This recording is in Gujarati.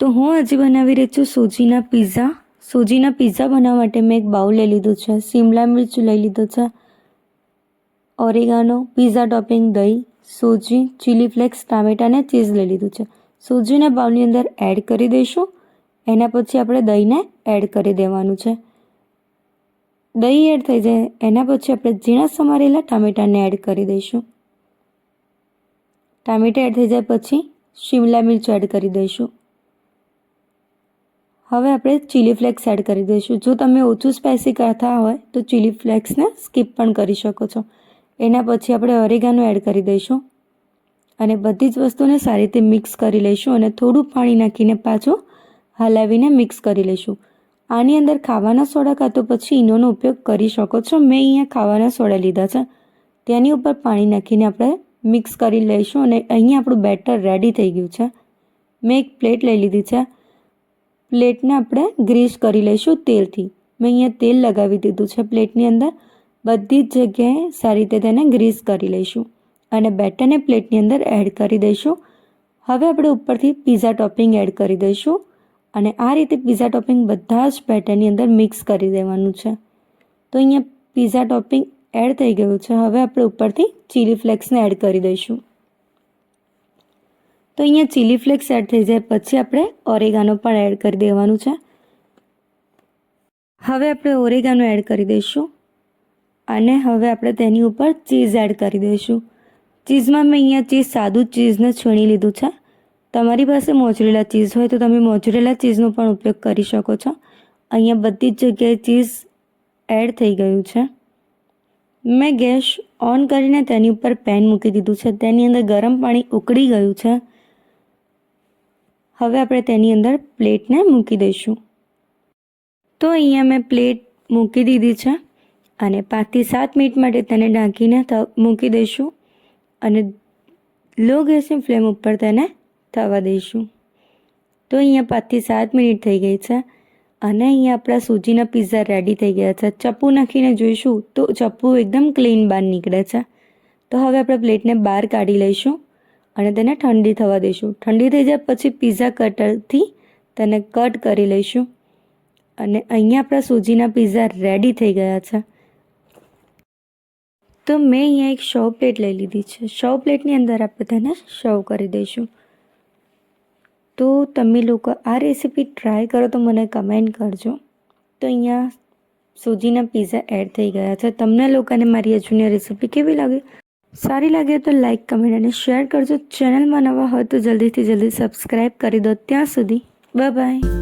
તો હું આજે બનાવી રહી છું સૂજીના પીઝા સૂજીના પિઝા બનાવવા માટે મેં એક બાઉલ લઈ લીધું છે. શિમલા મિર્ચું લઈ લીધો છે. ઓરેગાનો પીઝા ટોપિંગ દહીં, સૂજી ચીલી ફ્લેક્સ ટામેટા અને ચીઝ લઈ લીધું છે. સૂજીને બાઉલની અંદર એડ કરી દઈશું. એના પછી આપણે દહીંને એડ કરી દેવાનું છે. દહીં એડ થઈ જાય. એના પછી આપણે ઝીણા સમારેલા ટામેટાને એડ કરી દઈશું. ટામેટા એડ થઈ જાય પછી શિમલા મિર્ચ એડ કરી દઈશું. હવે આપણે ચીલી ફ્લેક્સ એડ કરી દઈશું. જો તમે ઓછું સ્પાઇસી કરતા હોય તો ચીલી ફ્લેક્સને સ્કીપ પણ કરી શકો છો. એના પછી આપણે ઓરેગાનો એડ કરી દઈશું. અને બધી જ વસ્તુને સારી રીતે મિક્સ કરી લઈશું અને થોડું પાણી નાખીને પાછું હલાવીને મિક્સ કરી લઈશું. આની અંદર ખાવાના સોડા કાં તો પછી ઈનોનો ઉપયોગ કરી શકો છો. મેં અહીંયા ખાવાના સોડા લીધા છે. તેની ઉપર પાણી નાખીને આપણે મિક્સ કરી લઈશું અને અહીંયા આપણું બેટર રેડી થઈ ગયું છે. મેં એક પ્લેટ લઈ લીધી છે. પ્લેટને આપણે ગ્રીસ કરી લઈશું તેલથી. મેં અહીંયા તેલ લગાવી દીધું છે પ્લેટની અંદર. બધી જ જગ્યાએ સારી રીતે તેને ગ્રીસ કરી લઈશું. અને બેટરને પ્લેટની અંદર એડ કરી દઈશું. હવે આપણે ઉપરથી પીઝા ટોપિંગ એડ કરી દઈશું. અને આ રીતે પીઝા ટોપિંગ બધા જ બેટરની અંદર મિક્સ કરી દેવાનું છે. તો અહીંયા પીઝા ટોપિંગ એડ થઈ ગયું છે. હવે આપણે ઉપરથી ચીલી ફ્લેક્સને એડ કરી દઈશું. તો અહીંયા ચીલી ફ્લેક્સ એડ થઈ જાય. પછી આપણે ઓરેગાનો પણ એડ કરી દેવાનું છે. હવે આપણે ઓરેગાનો એડ કરી દઈશું. અને હવે આપણે તેની ઉપર ચીઝ એડ કરી દઈશું. ચીઝમાં મેં અહીંયા ચીઝ સાદું ચીઝને છીણી લીધું છે. તમારી પાસે મોજરેલા ચીઝ હોય તો તમે મોજરેલા ચીઝનો પણ ઉપયોગ કરી શકો છો. અહીંયા બધી જ જગ્યાએ ચીઝ એડ થઈ ગયું છે. મેં ગેસ ઓન કરીને તેની ઉપર પેન મૂકી દીધું છે. તેની અંદર ગરમ પાણી ઉકળી ગયું છે. હવે આપણે તેની અંદર પ્લેટને મૂકી દઈશું. તો અહીંયા મેં પ્લેટ મૂકી દીધી છે અને પાંચથી સાત મિનિટ માટે તેને ઢાંકીને મૂકી દઈશું અને લો ગેસની ફ્લેમ ઉપર તેને થવા દઈશું. તો અહીંયા પાંચથી સાત મિનિટ થઈ ગઈ છે. અને અહીંયા આપણા સૂજીના પિઝા રેડી થઈ ગયા છે. ચપ્પુ નાખીને જોઈશું તો ચપ્પુ એકદમ ક્લીન બહાર નીકળે છે. તો હવે આપણે પ્લેટને બહાર કાઢી લઈશું અને તેને ઠંડી થવા દઈશું. ઠંડી થઈ જાય પછી પીઝા કટરથી તેને કટ કરી લઈશું. અને અહીંયા આપણા સૂજીના પિઝા રેડી થઈ ગયા છે. તો મેં અહીંયા એક શવ પ્લેટ લઈ લીધી છે. શવ પ્લેટની અંદર આપણે તેને શવ કરી દઈશું. તો તમે લોકો આ રેસીપી ટ્રાય કરો તો મને કમેન્ટ કરજો. તો અહીંયા સૂજીના પીઝા એડ થઈ ગયા છે. તમને લોકોને મારી હજુની જૂની રેસીપી કેવી લાગી? સારી લાગે તો લાઇક કમેન્ટ અને શેર કરજો. ચેનલમાં નવા હોય તો જલ્દીથી જલ્દી સબસ્ક્રાઈબ કરી દો. ત્યાં સુધી બાય